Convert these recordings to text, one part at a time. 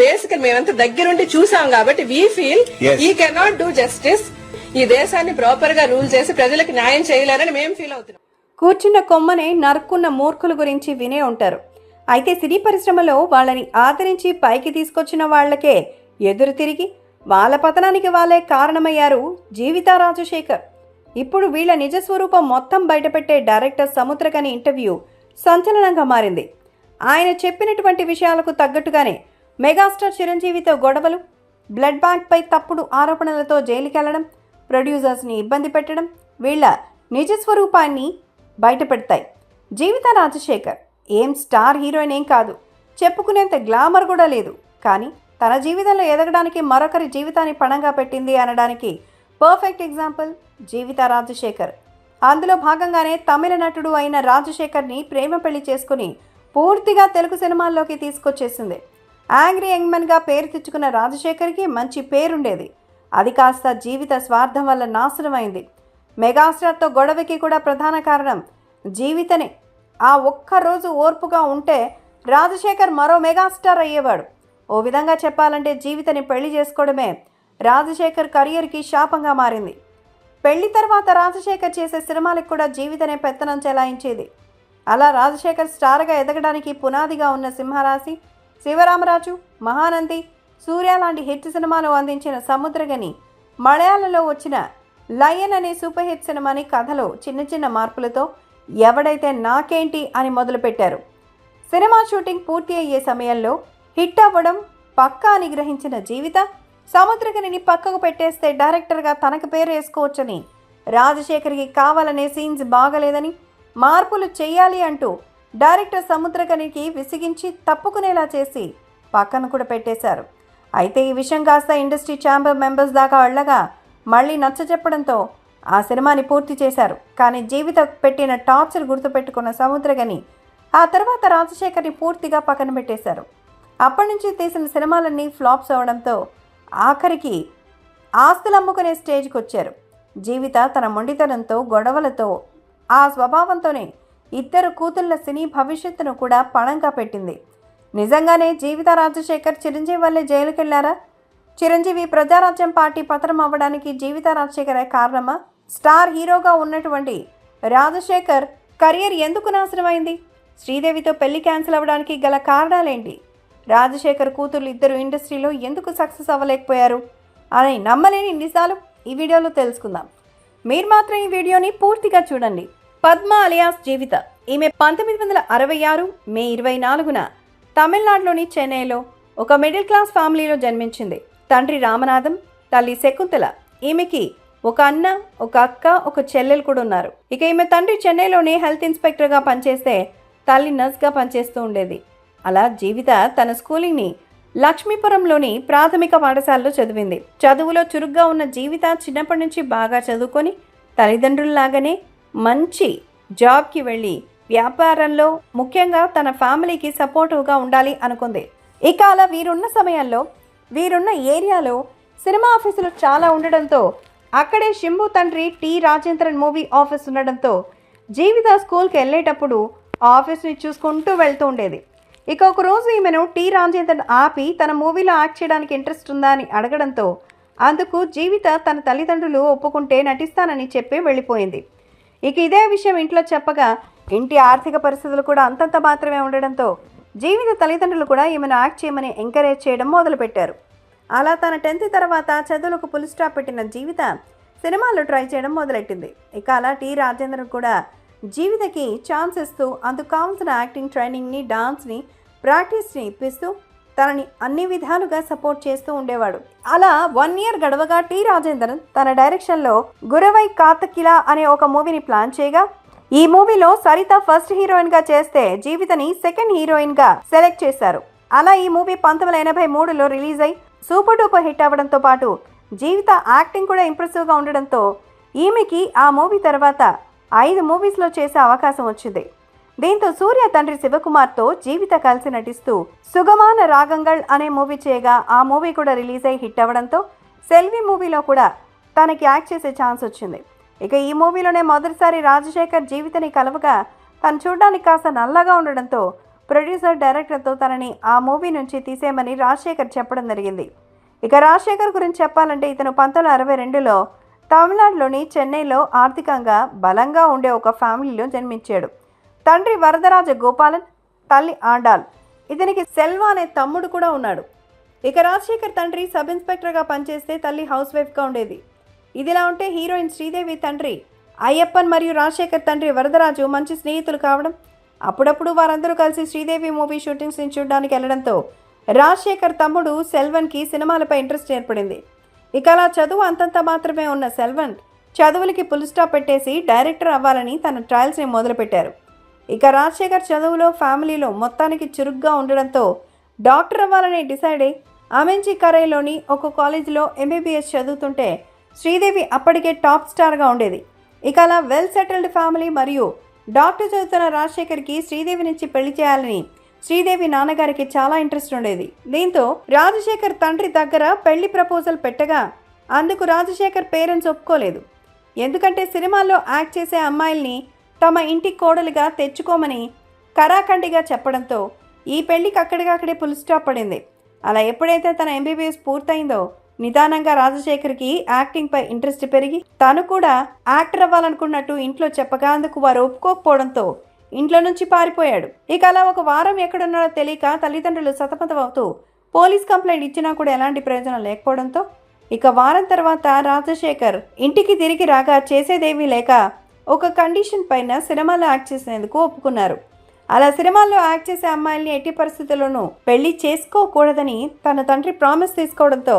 Basic మేమంతా దగ్గరుండి చూసాం కాబట్టి we feel. We cannot do justice ఈ దేశాన్ని ప్రాపర్గా రూల్ చేసి ప్రజలకు న్యాయం చేయలేరని మేము ఫీల్ అవుతున్నాం. కూర్చున్న కొమ్మనే నరుక్కున్న మూర్ఖుల గురించి వినే ఉంటారు. అయితే సినీ పరిశ్రమలో వాళ్ళని ఆదరించి పైకి తీసుకొచ్చిన వాళ్ళకే ఎదురు తిరిగి వాళ్ళ పతనానికి వాళ్ళే కారణమయ్యారు జీవితా రాజశేఖర్ ఇప్పుడు వీళ్ళ నిజ స్వరూపం మొత్తం బయటపెట్టే డైరెక్టర్ సముద్రకని ఇంటర్వ్యూ సంచలనంగా మారింది. ఆయన చెప్పినటువంటి విషయాలకు తగ్గట్టుగానే మెగాస్టార్ చిరంజీవితో గొడవలు బ్లడ్ బ్యాంక్పై తప్పుడు ఆరోపణలతో జైలుకెళ్ళడం ప్రొడ్యూసర్స్ని ఇబ్బంది పెట్టడం వీళ్ళ నిజ స్వరూపాన్ని బయటపెడతాయి. జీవిత రాజశేఖర్ ఏం స్టార్ హీరోయిన్ ఏం కాదు. చెప్పుకునేంత గ్లామర్ కూడా లేదు. కానీ తన జీవితంలో ఎదగడానికి మరొకరి జీవితాన్ని పణంగా పెట్టింది అనడానికి పర్ఫెక్ట్ ఎగ్జాంపుల్ జీవిత రాజశేఖర్. అందులో భాగంగానే తమిళ నటుడు అయిన రాజశేఖర్ని ప్రేమ పెళ్ళి చేసుకుని పూర్తిగా తెలుగు సినిమాల్లోకి తీసుకొచ్చేసింది. యాంగ్రీ యంగ్మెన్గా పేరు తెచ్చుకున్న రాజశేఖర్కి మంచి పేరుండేది. అది కాస్త జీవిత స్వార్థం వల్ల నాశనమైంది. మెగాస్టార్తో గొడవకి కూడా ప్రధాన కారణం జీవితనే. ఆ ఒక్క రోజు ఓర్పుగా ఉంటే రాజశేఖర్ మరో మెగాస్టార్ అయ్యేవాడు. ఓ విధంగా చెప్పాలంటే జీవితని పెళ్ళి చేసుకోవడమే రాజశేఖర్ కెరియర్కి శాపంగా మారింది. పెళ్ళి తర్వాత రాజశేఖర్ చేసే సినిమాలకు కూడా జీవితనే పెత్తనం చెలాయించేది. అలా రాజశేఖర్ స్టార్గా ఎదగడానికి పునాదిగా ఉన్న సింహరాశి శివరామరాజు మహానంది సూర్య లాంటి హిట్ సినిమాలు అందించిన సముద్రగని. మలయాళంలో వచ్చిన లయన్ అనే సూపర్ హిట్ సినిమాని కథలో చిన్న చిన్న మార్పులతో ఎవడైతే నాకేంటి అని మొదలుపెట్టారు. సినిమా షూటింగ్ పూర్తి అయ్యే సమయంలో హిట్ అవ్వడం పక్కా అని గ్రహించిన జీవిత సముద్రగనిని పక్కకు పెట్టేస్తే డైరెక్టర్గా తనకు పేరు వేసుకోవచ్చని రాజశేఖర్కి కావాలనే సీన్స్ బాగలేదని మార్పులు చేయాలి అంటూ డైరెక్టర్ సముద్రకనికి విసిగించి తప్పుకునేలా చేసి పక్కన కూడా పెట్టేశారు. అయితే ఈ విషయం కాస్త ఇండస్ట్రీ ఛాంబర్ మెంబర్స్ దాకా వెళ్ళగా మళ్ళీ నచ్చ చెప్పడంతో ఆ సినిమాని పూర్తి చేశారు. కానీ జీవిత పెట్టిన టార్చర్ గుర్తుపెట్టుకున్న సముద్రగని ఆ తర్వాత రాజశేఖర్ని పూర్తిగా పక్కన పెట్టేశారు. అప్పటి నుంచి తీసిన సినిమాలన్నీ ఫ్లాప్స్ అవడంతో ఆఖరికి ఆస్తులు అమ్ముకునే స్టేజ్కి వచ్చారు. జీవిత తన మొండితనంతో గొడవలతో ఆ స్వభావంతోనే ఇద్దరు కూతుళ్ళ సినీ భవిష్యత్తును కూడా పణంగా పెట్టింది. నిజంగానే జీవిత రాజశేఖర్ చిరంజీవి వల్లే జైలుకెళ్ళారా? చిరంజీవి ప్రజారాజ్యం పార్టీ పతనం అవ్వడానికి జీవిత రాజశేఖరే కారణమా? స్టార్ హీరోగా ఉన్నటువంటి రాజశేఖర్ కెరియర్ ఎందుకు నాశనమైంది? శ్రీదేవితో పెళ్ళి క్యాన్సిల్ అవ్వడానికి గల కారణాలేంటి? రాజశేఖర్ కూతుర్లు ఇద్దరు ఇండస్ట్రీలో ఎందుకు సక్సెస్ అవ్వలేకపోయారు? అని నమ్మలేని నిజాలు ఈ వీడియోలో తెలుసుకుందాం. మీరు మాత్రం ఈ వీడియోని పూర్తిగా చూడండి. పద్మ అలియాస్ జీవిత. ఈమె పంతొమ్మిది వందల అరవై ఆరు మే ఇరవై నాలుగున తమిళనాడులోని చెన్నైలో ఒక మిడిల్ క్లాస్ ఫ్యామిలీలో జన్మించింది. తండ్రి రామనాథం తల్లి శకుంతల. ఈమెకి ఒక అన్న ఒక అక్క ఒక చెల్లెలు కూడా ఉన్నారు. ఇక ఈమె తండ్రి చెన్నైలోనే హెల్త్ ఇన్స్పెక్టర్గా పనిచేస్తే తల్లి నర్స్గా పనిచేస్తూ ఉండేది. అలా జీవిత తన స్కూలింగ్ని లక్ష్మీపురంలోని ప్రాథమిక పాఠశాలలో చదివింది. చదువులో చురుగ్గా ఉన్న జీవిత చిన్నప్పటి నుంచి బాగా చదువుకొని తల్లిదండ్రుల్లాగానే మంచి జాబ్కి వెళ్ళి వ్యాపారంలో ముఖ్యంగా తన ఫ్యామిలీకి సపోర్టివ్గా ఉండాలి అనుకుంది. ఇక అలా వీరున్న సమయంలో వీరున్న ఏరియాలో సినిమా ఆఫీసులు చాలా ఉండడంతో అక్కడే శంభు తండ్రి టి రాజేంద్రన్ మూవీ ఆఫీస్ ఉండడంతో జీవిత స్కూల్కి వెళ్ళేటప్పుడు ఆ ఆఫీస్ని చూసుకుంటూ వెళ్తూ ఉండేది. ఇక ఒక రోజు ఈమెను టి రాజేంద్రన్ ఆపి తన మూవీలో యాక్ట్ చేయడానికి ఇంట్రెస్ట్ ఉందా అని అడగడంతో అందుకు జీవిత తన తల్లిదండ్రులు ఒప్పుకుంటే నటిస్తానని చెప్పి వెళ్ళిపోయింది. ఇక ఇదే విషయం ఇంట్లో చెప్పగా ఇంటి ఆర్థిక పరిస్థితులు కూడా అంతంత మాత్రమే ఉండడంతో జీవిత తల్లిదండ్రులు కూడా ఈమెను యాక్ట్ చేయమని ఎంకరేజ్ చేయడం మొదలుపెట్టారు. అలా తన టెన్త్ తర్వాత చదువులకు పులి స్టాప్ పెట్టిన జీవిత సినిమాల్లో ట్రై చేయడం మొదలెట్టింది. ఇక అలా టి రాజేంద్రన్ కూడా జీవితకి ఛాన్స్ ఇస్తూ అందుకు కావాల్సిన యాక్టింగ్ ట్రైనింగ్ని డాన్స్ని ప్రాక్టీస్ని ఇప్పిస్తూ తనని అన్ని విధాలుగా సపోర్ట్ చేస్తూ ఉండేవాడు. అలా వన్ ఇయర్ గడవగా టి. రాజేంద్రన్ తన డైరెక్షన్లో గురవై కాతకిలా అనే ఒక మూవీని ప్లాన్ చేయగా ఈ మూవీలో సరిత ఫస్ట్ హీరోయిన్గా చేస్తే జీవితని సెకండ్ హీరోయిన్గా సెలెక్ట్ చేశారు. అలా ఈ మూవీ పంతొమ్మిది ఎనభై మూడులో రిలీజ్ అయి సూపర్ డూపర్ హిట్ అవ్వడంతో పాటు జీవిత యాక్టింగ్ కూడా ఇంప్రెసివ్గా ఉండడంతో ఈమెకి ఆ మూవీ తర్వాత ఐదు మూవీస్లో చేసే అవకాశం వచ్చింది. దీంతో సూర్య తండ్రి శివకుమార్తో జీవిత కలిసి నటిస్తూ సుగమాన రాగంగల్ అనే మూవీ చేయగా ఆ మూవీ కూడా రిలీజ్ అయి హిట్ అవ్వడంతో సెల్వి మూవీలో కూడా తనకి యాక్ట్ చేసే ఛాన్స్ వచ్చింది. ఇక ఈ మూవీలోనే మొదటిసారి రాజశేఖర్ జీవితని కలవగా తను చూడడానికి కాస్త నల్లగా ఉండడంతో ప్రొడ్యూసర్ డైరెక్టర్తో తనని ఆ మూవీ నుంచి తీసేయమని రాజశేఖర్ చెప్పడం జరిగింది. ఇక రాజశేఖర్ గురించి చెప్పాలంటే ఇతను పంతొమ్మిది అరవై రెండులో తమిళనాడులోని చెన్నైలో ఆర్థికంగా బలంగా ఉండే ఒక ఫ్యామిలీలో జన్మించాడు. తండ్రి వరదరాజ గోపాలన్ తల్లి ఆండాల్. ఇతనికి సెల్వా అనే తమ్ముడు కూడా ఉన్నాడు. ఇక రాజశేఖర్ తండ్రి సబ్ ఇన్స్పెక్టర్గా పనిచేస్తే తల్లి హౌస్ వైఫ్గా ఉండేది. ఇదిలా ఉంటే హీరోయిన్ శ్రీదేవి తండ్రి అయ్యప్పన్ మరియు రాజశేఖర్ తండ్రి వరదరాజు మంచి స్నేహితులు కావడం అప్పుడప్పుడు వారందరూ కలిసి శ్రీదేవి మూవీ షూటింగ్స్ని చూడడానికి వెళ్ళడంతో రాజశేఖర్ తమ్ముడు సెల్వన్కి సినిమాలపై ఇంట్రెస్ట్ ఏర్పడింది. ఇక అలా చదువు అంతంత మాత్రమే ఉన్న సెల్వన్ చదువులకి పులుస్టాప్ పెట్టేసి డైరెక్టర్ అవ్వాలని తన ట్రయల్స్ని మొదలుపెట్టారు. ఇక రాజశేఖర్ చదువులో ఫ్యామిలీలో మొత్తానికి చురుగ్గా ఉండడంతో డాక్టర్ అవ్వాలని డిసైడ్ అయి అమెంచి కరైలోని ఒక కాలేజీలో ఎంబీబీఎస్ చదువుతుంటే శ్రీదేవి అప్పటికే టాప్ స్టార్గా ఉండేది. ఇక అలా వెల్ సెటిల్డ్ ఫ్యామిలీ మరియు డాక్టర్ చదువుతున్న రాజశేఖర్కి శ్రీదేవి నుంచి పెళ్ళి చేయాలని శ్రీదేవి నాన్నగారికి చాలా ఇంట్రెస్ట్ ఉండేది. దీంతో రాజశేఖర్ తండ్రి దగ్గర పెళ్ళి ప్రపోజల్ పెట్టగా అందుకు రాజశేఖర్ పేరెంట్స్ ఒప్పుకోలేదు. ఎందుకంటే సినిమాల్లో యాక్ట్ చేసే అమ్మాయిల్ని తమ ఇంటి కోడలుగా తెచ్చుకోమని కరాఖండిగా చెప్పడంతో ఈ పెళ్ళికి అక్కడికక్కడే పుల్ స్టాప్ పడింది. అలా ఎప్పుడైతే తన ఎంబీబీఎస్ పూర్తయిందో నిదానంగా రాజశేఖర్కి యాక్టింగ్పై ఇంట్రెస్ట్ పెరిగి తను కూడా యాక్టర్ అవ్వాలనుకున్నట్టు ఇంట్లో చెప్పగా అందుకు వారు ఒప్పుకోకపోవడంతో ఇంట్లో నుంచి పారిపోయాడు. ఇక అలా ఒక వారం ఎక్కడున్నాడో తెలియక తల్లిదండ్రులు సతమతం అవుతూ పోలీస్ కంప్లైంట్ ఇచ్చినా కూడా ఎలాంటి ప్రయోజనం లేకపోవడంతో ఇక వారం తర్వాత రాజశేఖర్ ఇంటికి తిరిగి రాగా చేసేదేమీ లేక ఒక కండిషన్ పైన సినిమాలో యాక్ట్ చేసేందుకు ఒప్పుకున్నారు. అలా సినిమాల్లో యాక్ట్ చేసే అమ్మాయిల్ని ఎట్టి పరిస్థితుల్లోనూ పెళ్ళి చేసుకోకూడదని తన తండ్రి ప్రామిస్ తీసుకోవడంతో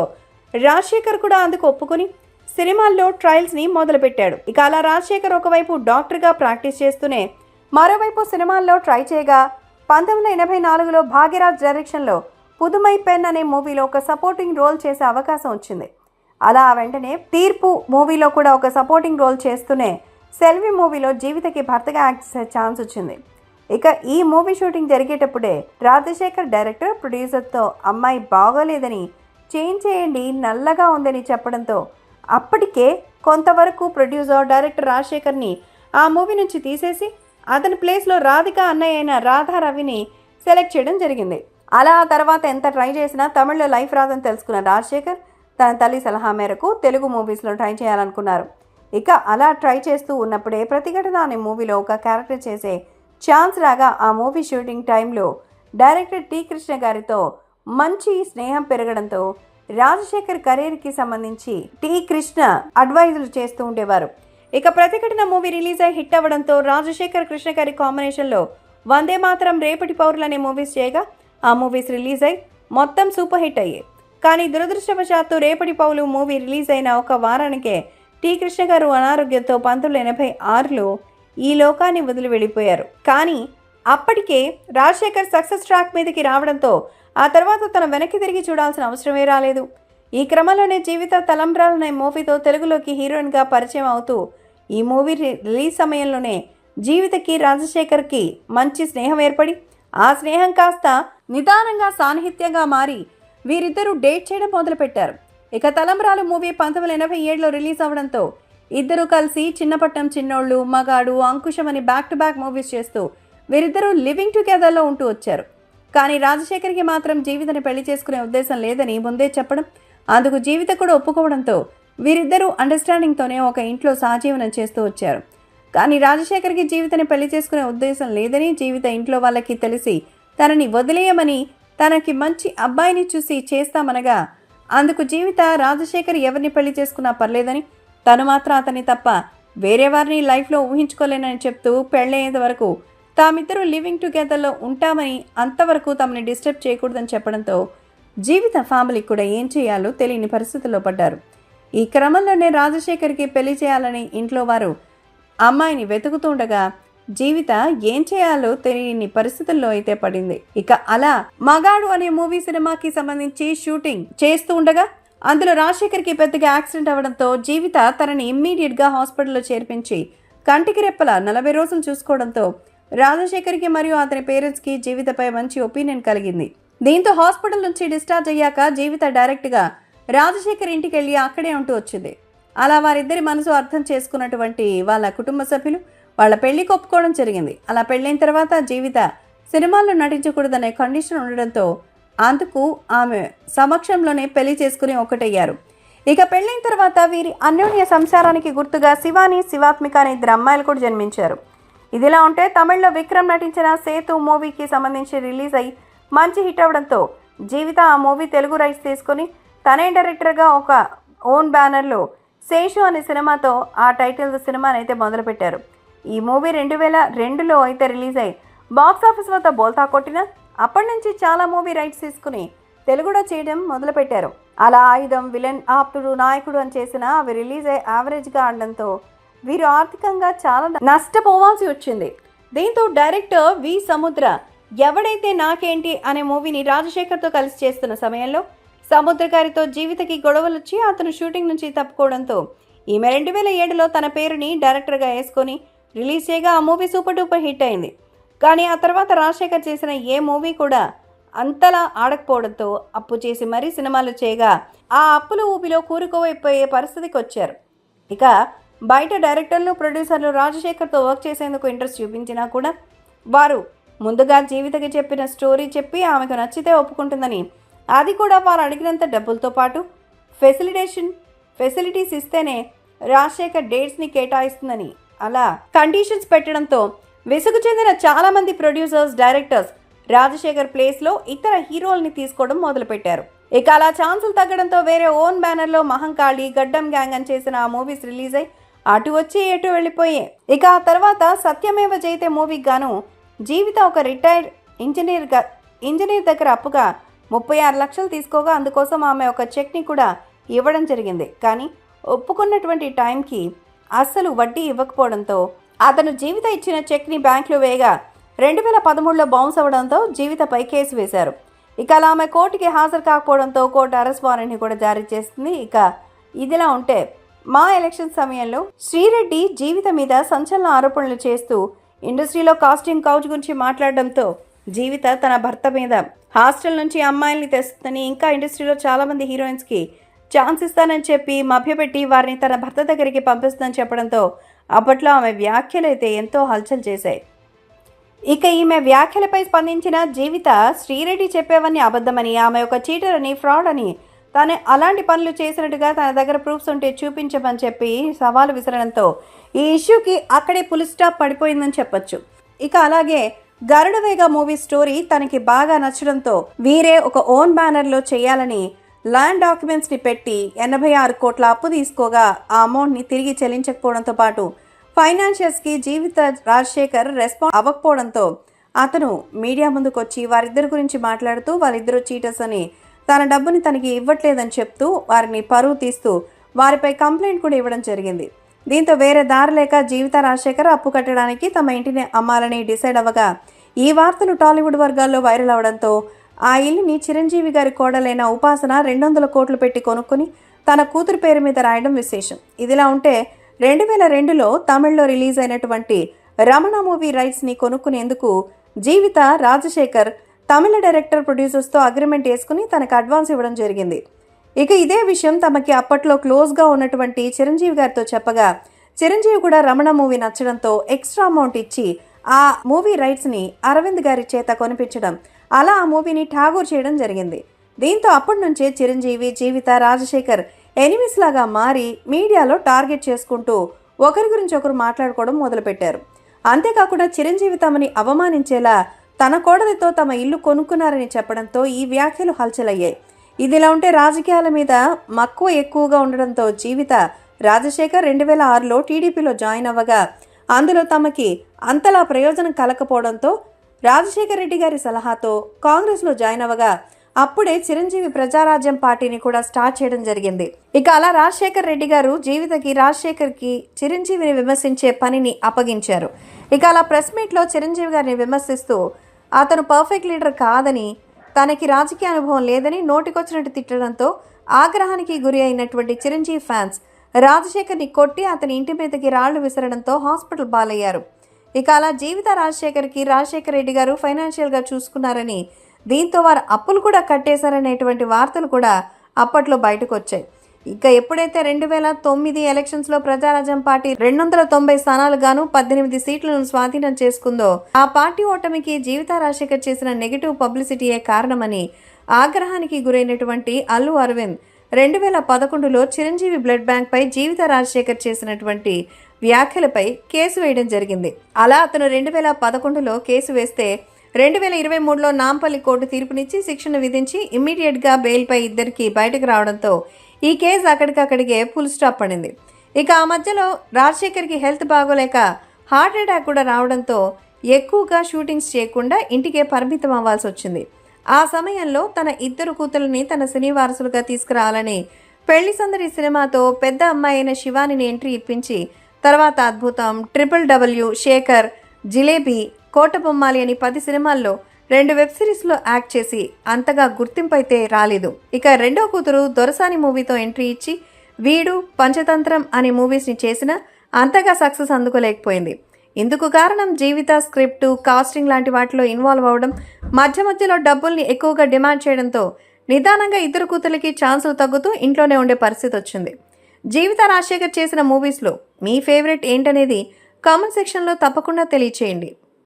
రాజశేఖర్ కూడా అందుకు ఒప్పుకుని సినిమాల్లో ట్రయల్స్ని మొదలుపెట్టాడు. ఇక అలా రాజశేఖర్ ఒకవైపు డాక్టర్గా ప్రాక్టీస్ చేస్తూనే మరోవైపు సినిమాల్లో ట్రై చేయగా పంతొమ్మిది వందల ఎనభై నాలుగులో భాగ్యరాజ్ డైరెక్షన్లో పుదుమై పెన్ అనే మూవీలో ఒక సపోర్టింగ్ రోల్ చేసే అవకాశం వచ్చింది. అలా వెంటనే తీర్పు మూవీలో కూడా ఒక సపోర్టింగ్ రోల్ చేస్తూనే సెల్వి మూవీలో జీవితకి భర్తగా యాక్ట్ చేసే ఛాన్స్ వచ్చింది. ఇక ఈ మూవీ షూటింగ్ జరిగేటప్పుడే రాజశేఖర్ డైరెక్టర్ ప్రొడ్యూసర్తో అమ్మాయి బాగోలేదని చేంజ్ చేయండి నల్లగా ఉందని చెప్పడంతో అప్పటికే కొంతవరకు ప్రొడ్యూసర్ డైరెక్టర్ రాజశేఖర్ని ఆ మూవీ నుంచి తీసేసి అతని ప్లేస్లో రాధిక అన్నయ్య అయిన రాధా రవిని సెలెక్ట్ చేయడం జరిగింది. అలా తర్వాత ఎంత ట్రై చేసినా తమిళ్ళో లైఫ్ రాదని తెలుసుకున్న రాజశేఖర్ తన తల్లి సలహా మేరకు తెలుగు మూవీస్లో ట్రై చేయాలనుకున్నారు. ఇక అలా ట్రై చేస్తూ ఉన్నప్పుడే ప్రతిఘటన అనే మూవీలో ఒక క్యారెక్టర్ చేసే ఛాన్స్ రాగా ఆ మూవీ షూటింగ్ టైంలో డైరెక్టర్ టి కృష్ణ గారితో మంచి స్నేహం పెరగడంతో రాజశేఖర్ కెరీర్కి సంబంధించి టి కృష్ణ అడ్వైజులు చేస్తూ ఉండేవారు. ఇక ప్రతిఘటన మూవీ రిలీజ్ అయి హిట్ అవ్వడంతో రాజశేఖర్ కృష్ణ గారి కాంబినేషన్లో వందే మాత్రం రేపటి పౌరులు అనే మూవీస్ చేయగా ఆ మూవీస్ రిలీజ్ అయి మొత్తం సూపర్ హిట్ అయ్యాయి. కానీ దురదృష్టవశాత్తు రేపటి పౌలు మూవీ రిలీజ్ అయిన ఒక వారానికే టి. కృష్ణ గారు అనారోగ్యంతో పంతొమ్మిది ఎనభై ఆరులో ఈ లోకాన్ని వదిలి వెళ్ళిపోయారు. కానీ అప్పటికే రాజశేఖర్ సక్సెస్ ట్రాక్ మీదకి రావడంతో ఆ తర్వాత తన వెనక్కి తిరిగి చూడాల్సిన అవసరమే రాలేదు. ఈ క్రమంలోనే జీవిత తలంబ్రాలనే మూవీతో తెలుగులోకి హీరోయిన్గా పరిచయం అవుతూ ఈ మూవీ రి- రిలీజ్ సమయంలోనే జీవితకి రాజశేఖర్కి మంచి స్నేహం ఏర్పడి ఆ స్నేహం కాస్త నిదానంగా సాన్నిహిత్యంగా మారి వీరిద్దరూ డేట్ చేయడం మొదలుపెట్టారు. ఇక తలంబ్రాలు మూవీ పంతొమ్మిది వందల ఎనభై ఏడులో రిలీజ్ అవడంతో ఇద్దరు కలిసి చిన్నపట్నం చిన్నోళ్ళు మగాడు అంకుశం అని బ్యాక్ టు బ్యాక్ మూవీస్ చేస్తూ వీరిద్దరూ లివింగ్ టుగెదర్లో ఉంటూ వచ్చారు. కానీ రాజశేఖర్కి మాత్రం జీవితని పెళ్ళి చేసుకునే ఉద్దేశం లేదని ముందే చెప్పడం అందుకు జీవిత కూడా ఒప్పుకోవడంతో వీరిద్దరూ అండర్స్టాండింగ్తోనే ఒక ఇంట్లో సహజీవనం చేస్తూ వచ్చారు. కానీ రాజశేఖర్కి జీవితని పెళ్ళి చేసుకునే ఉద్దేశం లేదని జీవిత ఇంట్లో వాళ్ళకి తెలిసి తనని వదిలేయమని తనకి మంచి అబ్బాయిని చూసి చేస్తామనగా అందుకు జీవిత రాజశేఖర్ ఎవరిని పెళ్ళి చేసుకున్నా పర్లేదని తను మాత్రం అతని తప్ప వేరే వారిని లైఫ్లో ఊహించుకోలేనని చెప్తూ పెళ్ళయ్యేంత వరకు తామిద్దరూ లివింగ్ టుగెదర్లో ఉంటామని అంతవరకు తమని డిస్టర్బ్ చేయకూడదని చెప్పడంతో జీవిత ఫ్యామిలీ కూడా ఏం చేయాలో తెలియని పరిస్థితుల్లో పడ్డారు. ఈ క్రమంలోనే రాజశేఖర్కి పెళ్ళి చేయాలని ఇంట్లో వారు అమ్మాయిని వెతుకుతుండగా జీవిత ఏం చేయాలో తెలియని పరిస్థితుల్లో అయితే పడింది. ఇక అలా మగాడు అనే మూవీ సినిమాకి సంబంధించి షూటింగ్ చేస్తూ ఉండగా అందులో రాజశేఖర్కి పెద్దగా యాక్సిడెంట్ అవ్వడంతో జీవిత తనని ఇమ్మీడియట్గా హాస్పిటల్లో చేర్పించి కంటికి రెప్పల నలభై రోజులు చూసుకోవడంతో రాజశేఖర్కి మరియు అతని పేరెంట్స్కి జీవితపై మంచి ఒపీనియన్ కలిగింది. దీంతో హాస్పిటల్ నుంచి డిశ్చార్జ్ అయ్యాక జీవిత డైరెక్ట్గా రాజశేఖర్ ఇంటికి వెళ్ళి అక్కడే ఉంటూ వచ్చింది. అలా వారిద్దరి మనసు అర్థం చేసుకున్నటువంటి వాళ్ళ కుటుంబ సభ్యులు వాళ్ళ పెళ్ళికి ఒప్పుకోవడం జరిగింది. అలా పెళ్ళైన తర్వాత జీవిత సినిమాల్లో నటించకూడదనే కండిషన్ ఉండడంతో అందుకు ఆమె సమక్షంలోనే పెళ్ళి చేసుకుని ఒకటయ్యారు ఇక పెళ్ళైన తర్వాత వీరి అన్యోన్య సంసారానికి గుర్తుగా శివాని శివాత్మిక అనే ఇద్దరు అమ్మాయిలు కూడా జన్మించారు. ఇదిలా ఉంటే తమిళ్ళో విక్రమ్ నటించిన సేతు మూవీకి సంబంధించి రిలీజ్ అయి మంచి హిట్ అవడంతో జీవిత ఆ మూవీ తెలుగు రైట్స్ తీసుకుని తనే డైరెక్టర్గా ఒక ఓన్ బ్యానర్లో శేషు అనే సినిమాతో ఆ టైటిల్ సినిమానైతే మొదలుపెట్టారు. ఈ మూవీ రెండు వేల రెండులో అయితే రిలీజ్ అయ్యి బాక్స్ ఆఫీస్ వద్ద బోల్తా కొట్టిన అప్పటి నుంచి చాలా మూవీ రైట్స్ తీసుకుని తెలుగులో చేయడం మొదలుపెట్టారు. అలా ఆయుధం విలన్ ఆప్తుడు నాయకుడు అని చేసిన అవి రిలీజ్ అయ్యి యావరేజ్గా ఆడడంతో వీరు ఆర్థికంగా చాలా నష్టపోవాల్సి వచ్చింది. దీంతో డైరెక్టర్ వి సముద్ర ఎవడైతే నాకేంటి అనే మూవీని రాజశేఖర్తో కలిసి చేస్తున్న సమయంలో సముద్ర గారితో జీవితకి గొడవలు వచ్చి అతను షూటింగ్ నుంచి తప్పుకోవడంతో ఈమె రెండు వేల ఏడులో తన పేరుని డైరెక్టర్గా వేసుకొని రిలీజ్ చేయగా ఆ మూవీ సూపర్ డూపర్ హిట్ అయింది. కానీ ఆ తర్వాత రాజశేఖర్ చేసిన ఏ మూవీ కూడా అంతలా ఆడకపోవడంతో అప్పు చేసి మరీ సినిమాలు చేయగా ఆ అప్పుల ఊపిలో కూరుకోవైపోయే పరిస్థితికి వచ్చారు. ఇక బయట డైరెక్టర్లు ప్రొడ్యూసర్లు రాజశేఖర్తో వర్క్ చేసేందుకు ఇంట్రెస్ట్ చూపించినా కూడా వారు ముందుగా జీవితకి చెప్పిన స్టోరీ చెప్పి ఆమెకు నచ్చితే ఒప్పుకుంటుందని అది కూడా వారు అడిగినంత డబ్బులతో పాటు ఫెసిలిటేషన్ ఫెసిలిటీస్ ఇస్తేనే రాజశేఖర్ డేట్స్ని కేటాయిస్తుందని అలా కండిషన్స్ పెట్టడంతో విసుగు చెందిన చాలామంది ప్రొడ్యూసర్స్ డైరెక్టర్స్ రాజశేఖర్ ప్లేస్లో ఇతర హీరోల్ని తీసుకోవడం మొదలుపెట్టారు. ఇక అలా ఛాన్సులు తగ్గడంతో వేరే ఓన్ బ్యానర్లో మహంకాళి గడ్డం గ్యాంగ్ అని చేసిన ఆ మూవీస్ రిలీజ్ అయి అటు వచ్చి ఎటు వెళ్ళిపోయే. ఇక ఆ తర్వాత సత్యమేవ జైతే మూవీకి గాను జీవిత ఒక రిటైర్డ్ ఇంజనీర్గా ఇంజనీర్ దగ్గర అప్పుగా ముప్పై ఆరు లక్షలు తీసుకోగా అందుకోసం ఆమె ఒక చెక్ని కూడా ఇవ్వడం జరిగింది. కానీ ఒప్పుకున్నటువంటి టైంకి అస్సలు వడ్డీ ఇవ్వకపోవడంతో అతను జీవిత ఇచ్చిన చెక్ని బ్యాంకులో వేయగా రెండు వేల పదమూడులో బౌన్స్ అవ్వడంతో జీవితపై కేసు వేశారు. ఇక అలా ఆమె కోర్టుకి హాజరు కాకపోవడంతో కోర్టు అరెస్ట్ వారెంట్ని కూడా జారీ చేస్తుంది ఇక ఇదిలా ఉంటే మా ఎలక్షన్ సమయంలో శ్రీరెడ్డి జీవిత మీద సంచలన ఆరోపణలు చేస్తూ ఇండస్ట్రీలో కాస్టింగ్ కౌచ్ గురించి మాట్లాడడంతో జీవిత తన భర్త మీద హాస్టల్ నుంచి అమ్మాయిల్ని తెస్తుందని ఇంకా ఇండస్ట్రీలో చాలామంది హీరోయిన్స్కి ఛాన్స్ ఇస్తానని చెప్పి మభ్యపెట్టి వారిని తన భర్త దగ్గరికి పంపిస్తుందని చెప్పడంతో అప్పట్లో ఆమె వ్యాఖ్యలైతే ఎంతో హల్చల్ చేశాయి. ఇక ఈమె వ్యాఖ్యలపై స్పందించిన జీవిత శ్రీరెడ్డి చెప్పేవన్నీ అబద్ధమని ఆమె ఒక చీటర్ అని ఫ్రాడ్ అని తాను అలాంటి పనులు చేసినట్టుగా తన దగ్గర ప్రూఫ్స్ ఉంటే చూపించమని చెప్పి సవాలు విసరడంతో ఈ ఇష్యూకి అక్కడే పులి స్టాప్ పడిపోయిందని చెప్పొచ్చు. ఇక అలాగే గరుడవేగ మూవీ స్టోరీ తనకి బాగా నచ్చడంతో వీరే ఒక ఓన్ బ్యానర్లో చేయాలని ల్యాండ్ డాక్యుమెంట్స్ని పెట్టి ఎనభై ఆరు కోట్ల అప్పు తీసుకోగా ఆ అమౌంట్ని తిరిగి చెల్లించకపోవడంతో పాటు ఫైనాన్షియల్స్కి జీవిత రాజశేఖర్ రెస్పాన్స్ అవ్వకపోవడంతో అతను మీడియా ముందుకు వచ్చి వారిద్దరి గురించి మాట్లాడుతూ వాళ్ళిద్దరూ చీటర్స్ అని తన డబ్బుని తనకి ఇవ్వట్లేదని చెప్తూ వారిని పరువు తీస్తూ వారిపై కంప్లైంట్ కూడా ఇవ్వడం జరిగింది. దీంతో వేరే దారి లేక జీవిత రాజశేఖర్ అప్పు కట్టడానికి తమ ఇంటిని అమ్మాలని డిసైడ్ అవ్వగా ఈ వార్తలు టాలీవుడ్ వర్గాల్లో వైరల్ అవడంతో ఆ ఇల్లుని చిరంజీవి గారి కోడలైన ఉపాసన రెండు వందల కోట్లు పెట్టి కొనుక్కొని తన కూతురు పేరు మీద రాయడం విశేషం. ఇదిలా ఉంటే రెండు వేల రెండులో తమిళ్ళో రిలీజ్ అయినటువంటి రమణ మూవీ రైట్స్ని కొనుక్కునేందుకు జీవిత రాజశేఖర్ తమిళ డైరెక్టర్ ప్రొడ్యూసర్స్తో అగ్రిమెంట్ వేసుకుని తనకు అడ్వాన్స్ ఇవ్వడం జరిగింది. ఇక ఇదే విషయం తమకి అప్పట్లో క్లోజ్గా ఉన్నటువంటి చిరంజీవి గారితో చెప్పగా చిరంజీవి కూడా రమణ మూవీ నచ్చడంతో ఎక్స్ట్రా అమౌంట్ ఇచ్చి ఆ మూవీ రైట్స్ని అరవింద్ గారి చేత కొనిపించడం అలా ఆ మూవీని ఠాగూర్ చేయడం జరిగింది. దీంతో అప్పటి నుంచే చిరంజీవి జీవిత రాజశేఖర్ ఎనిమిస్ లాగా మారి మీడియాలో టార్గెట్ చేసుకుంటూ ఒకరి గురించి ఒకరు మాట్లాడుకోవడం మొదలుపెట్టారు. అంతేకాకుండా చిరంజీవి తమని అవమానించేలా తన కోడలితో తమ ఇల్లు కొనుక్కున్నారని చెప్పడంతో ఈ వ్యాఖ్యలు హల్చలయ్యాయి. ఇదిలా ఉంటే రాజకీయాల మీద మక్కువ ఎక్కువగా ఉండడంతో జీవిత రాజశేఖర్ రెండు వేల ఆరులో టీడీపీలో జాయిన్ అవ్వగా అందులో తమకి అంతలా ప్రయోజనం కలకపోవడంతో రాజశేఖర్ రెడ్డి గారి సలహాతో కాంగ్రెస్లో జాయిన్ అవ్వగా అప్పుడే చిరంజీవి ప్రజారాజ్యం పార్టీని కూడా స్టార్ట్ చేయడం జరిగింది. ఇక అలా రాజశేఖర్ రెడ్డి గారు జీవితకి రాజశేఖర్కి చిరంజీవిని విమర్శించే పనిని అప్పగించారు. ఇక అలా ప్రెస్ మీట్లో చిరంజీవి గారిని విమర్శిస్తూ అతను పర్ఫెక్ట్ లీడర్ కాదని తనకి రాజకీయ అనుభవం లేదని నోటికొచ్చినట్టు తిట్టడంతో ఆగ్రహానికి గురి అయినటువంటి చిరంజీవి ఫ్యాన్స్ రాజశేఖర్ని కొట్టి అతని ఇంటి మీదకి రాళ్ళు విసరడంతో హాస్పిటల్ పాలయ్యారు. ఇక అలా జీవిత రాజశేఖర్కి రాజశేఖర్ రెడ్డి గారు ఫైనాన్షియల్గా చూసుకున్నారని దీంతో వారు అప్పులు కూడా కట్టేశారనేటువంటి వార్తలు కూడా అప్పట్లో బయటకు వచ్చాయి ఇక ఎప్పుడైతే రెండు వేల తొమ్మిది ఎలక్షన్స్లో ప్రజారాజ్యం పార్టీ రెండు వందల తొంభై స్థానాలు గాను పద్దెనిమిది సీట్లను స్వాధీనం చేసుకుందో ఆ పార్టీ ఓటమికి జీవిత రాజశేఖర్ చేసిన నెగిటివ్ పబ్లిసిటీయే కారణమని ఆగ్రహానికి గురైనటువంటి అల్లు అరవింద్ రెండు వేల పదకొండులో చిరంజీవి బ్లడ్ బ్యాంక్పై జీవిత రాజశేఖర్ చేసినటువంటి వ్యాఖ్యలపై కేసు వేయడం జరిగింది. అలా అతను రెండు వేల పదకొండులో కేసు వేస్తే రెండు వేల ఇరవై మూడులో నాంపల్లి కోర్టు తీర్పునిచ్చి శిక్షణ విధించి ఇమ్మీడియట్గా బెయిల్పై ఇద్దరికి బయటకు రావడంతో ఈ కేసు అక్కడికక్కడికే ఫుల్ స్టాప్ పడింది ఇక ఆ మధ్యలో రాజశేఖర్కి హెల్త్ బాగోలేక హార్ట్ అటాక్ కూడా రావడంతో ఎక్కువగా షూటింగ్స్ చేయకుండా ఇంటికే పరిమితం అవ్వాల్సి వచ్చింది. ఆ సమయంలో తన ఇద్దరు కూతుల్ని తన సినీ వారసులుగా తీసుకురావాలని పెళ్ళి సందడి సినిమాతో పెద్ద అమ్మాయి అయిన శివానిని ఎంట్రీ ఇప్పించి తర్వాత అద్భుతం. ట్రిపుల్ డబ్ల్యూ శేఖర్ జిలేబీ కోట బొమ్మాలి అని పది సినిమాల్లో రెండు వెబ్ సిరీస్లో యాక్ట్ చేసి అంతగా గుర్తింపు అయితే రాలేదు. ఇక రెండో కూతురు దొరసాని మూవీతో ఎంట్రీ ఇచ్చి వీడు పంచతంత్రం అనే మూవీస్ని చేసిన అంతగా సక్సెస్ అందుకోలేకపోయింది. ఇందుకు కారణం జీవిత స్క్రిప్ట్ కాస్టింగ్ లాంటి వాటిలో ఇన్వాల్వ్ అవ్వడం మధ్య మధ్యలో డబ్బుల్ని ఎక్కువగా డిమాండ్ చేయడంతో నిదానంగా ఇద్దరు కూతురికి ఛాన్సులు తగ్గుతూ ఇంట్లోనే ఉండే పరిస్థితి వచ్చింది. జీవిత రాజశేఖర్ చేసిన మూవీస్లో మీ ఫేవరెట్ ఏంటనేది కామెంట్ సెక్షన్లో తప్పకుండా తెలియచేయండి.